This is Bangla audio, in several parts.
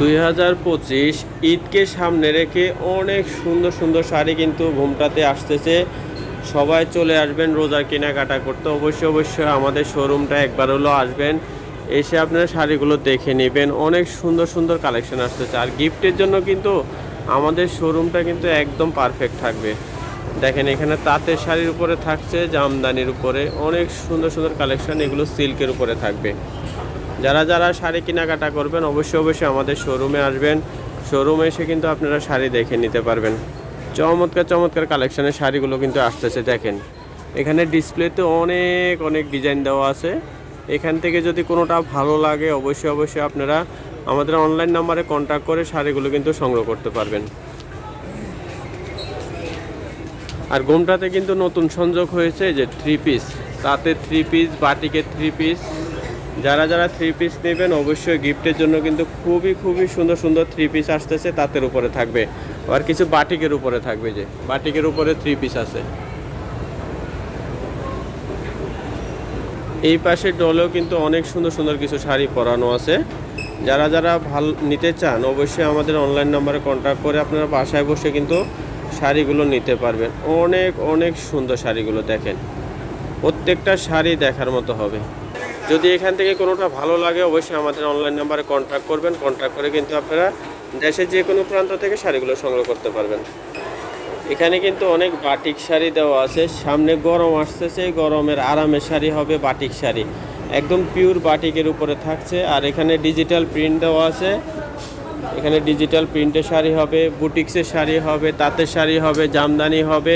দুই হাজার পঁচিশ ঈদকে সামনে রেখে অনেক সুন্দর সুন্দর শাড়ি কিন্তু ঘুমটাতে আসতেছে। সবাই চলে আসবেন রোজার কেনাকাটা করতে। অবশ্যই অবশ্যই আমাদের শোরুমটা একবার হলো আসবেন। এসে আপনারা শাড়িগুলো দেখে নেবেন। অনেক সুন্দর সুন্দর কালেকশন আসতেছে। আর গিফটের জন্য কিন্তু আমাদের শোরুমটা কিন্তু একদম পারফেক্ট থাকবে। দেখেন এখানে তাঁতের শাড়ির উপরে থাকছে, জামদানির উপরে। অনেক সুন্দর সুন্দর কালেকশন এগুলো সিল্কের উপরে থাকবে। যারা যারা শাড়ি কেনাকাটা করবেন, অবশ্যই অবশ্যই আমাদের শোরুমে আসবেন। শোরুমে এসে কিন্তু আপনারা শাড়ি দেখে নিতে পারবেন। চমৎকার চমৎকার কালেকশনের শাড়িগুলো কিন্তু আসতেছে, দেখেন। এখানে ডিসপ্লেতে অনেক অনেক ডিজাইন দেওয়া আছে। এখান থেকে যদি কোনোটা ভালো লাগে, অবশ্যই অবশ্যই আপনারা আমাদের অনলাইন নাম্বারে কন্ট্যাক্ট করে শাড়িগুলো কিন্তু সংগ্রহ করতে পারবেন। আর গোমটাতে কিন্তু নতুন সংযোগ হয়েছে যে থ্রি পিস তাতে থ্রি পিস বাটিকের থ্রি পিস যারা যারা থ্রি পিস নেবেন অবশ্যই গিফটের জন্য কিন্তু খুবই খুবই সুন্দর সুন্দর থ্রি পিস আসতেছে, তাতের উপরে থাকবে। আর কিছু বাটিকের উপরে থাকবে যে, বাটিকের উপরে থ্রি পিস আছে। এই পাশে ডলেও কিন্তু অনেক সুন্দর সুন্দর কিছু শাড়ি পরানো আছে। যারা যারা ভালো নিতে চান, অবশ্যই আমাদের অনলাইন নাম্বারে কন্ট্যাক্ট করে আপনারা বাসায় বসে কিন্তু শাড়িগুলো নিতে পারবেন। অনেক অনেক সুন্দর শাড়িগুলো দেখেন। প্রত্যেকটা শাড়ি দেখার মতো হবে। যদি এখান থেকে কোনোটা ভালো লাগে, অবশ্যই আমাদের অনলাইন নাম্বারে কন্ট্যাক্ট করবেন। কন্ট্যাক্ট করে কিন্তু আপনারা দেশের যে কোনো প্রান্ত থেকে শাড়িগুলো সংগ্রহ করতে পারবেন। এখানে কিন্তু অনেক বাটিক শাড়ি দেওয়া আছে। সামনে গরম আসতেছে, গরমের আরামের শাড়ি হবে বাটিক শাড়ি। একদম পিওর বাটিকের উপরে থাকছে। আর এখানে ডিজিটাল প্রিন্ট দেওয়া আছে। এখানে ডিজিটাল প্রিন্টের শাড়ি হবে বুটিক্সের শাড়ি হবে, তাঁতের শাড়ি হবে, জামদানি হবে।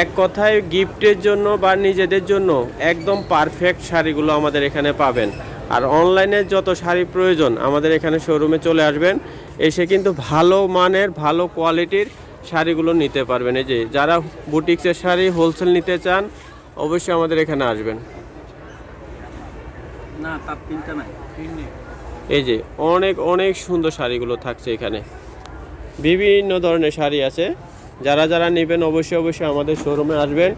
এক কথায় গিফটের জন্য বা নিজেদের জন্য একদম পারফেক্ট শাড়িগুলো আমাদের এখানে পাবেন। আর অনলাইনে যত শাড়ি প্রয়োজন আমাদের এখানে শোরুমে চলে আসবেন এসে কিন্তু ভালো মানের ভালো কোয়ালিটির শাড়িগুলো নিতে পারবেন। এই যে যারা বুটিক্সের শাড়ি হোলসেল নিতে চান অবশ্যই আমাদের এখানে আসবেন। না তার তিনটা নাই। এই যে অনেক অনেক সুন্দর শাড়িগুলো থাকছে এখানে। বিভিন্ন ধরনের শাড়ি আছে। যারা যারা নেবেন অবশ্যই অবশ্যই আমাদের শোরুমে আসবেন।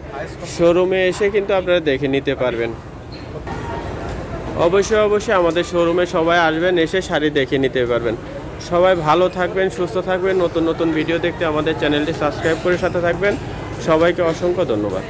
শোরুমে এসে কিন্তু আপনারা দেখে নিতে পারবেন। অবশ্যই অবশ্যই আমাদের শোরুমে সবাই আসবেন, এসে শাড়ি দেখে নিতে পারবেন। সবাই ভালো থাকবেন, সুস্থ থাকবেন, নতুন নতুন ভিডিও দেখতে আমাদের চ্যানেলটি সাবস্ক্রাইব করে সাথে থাকবেন। সবাইকে অসংখ্য ধন্যবাদ।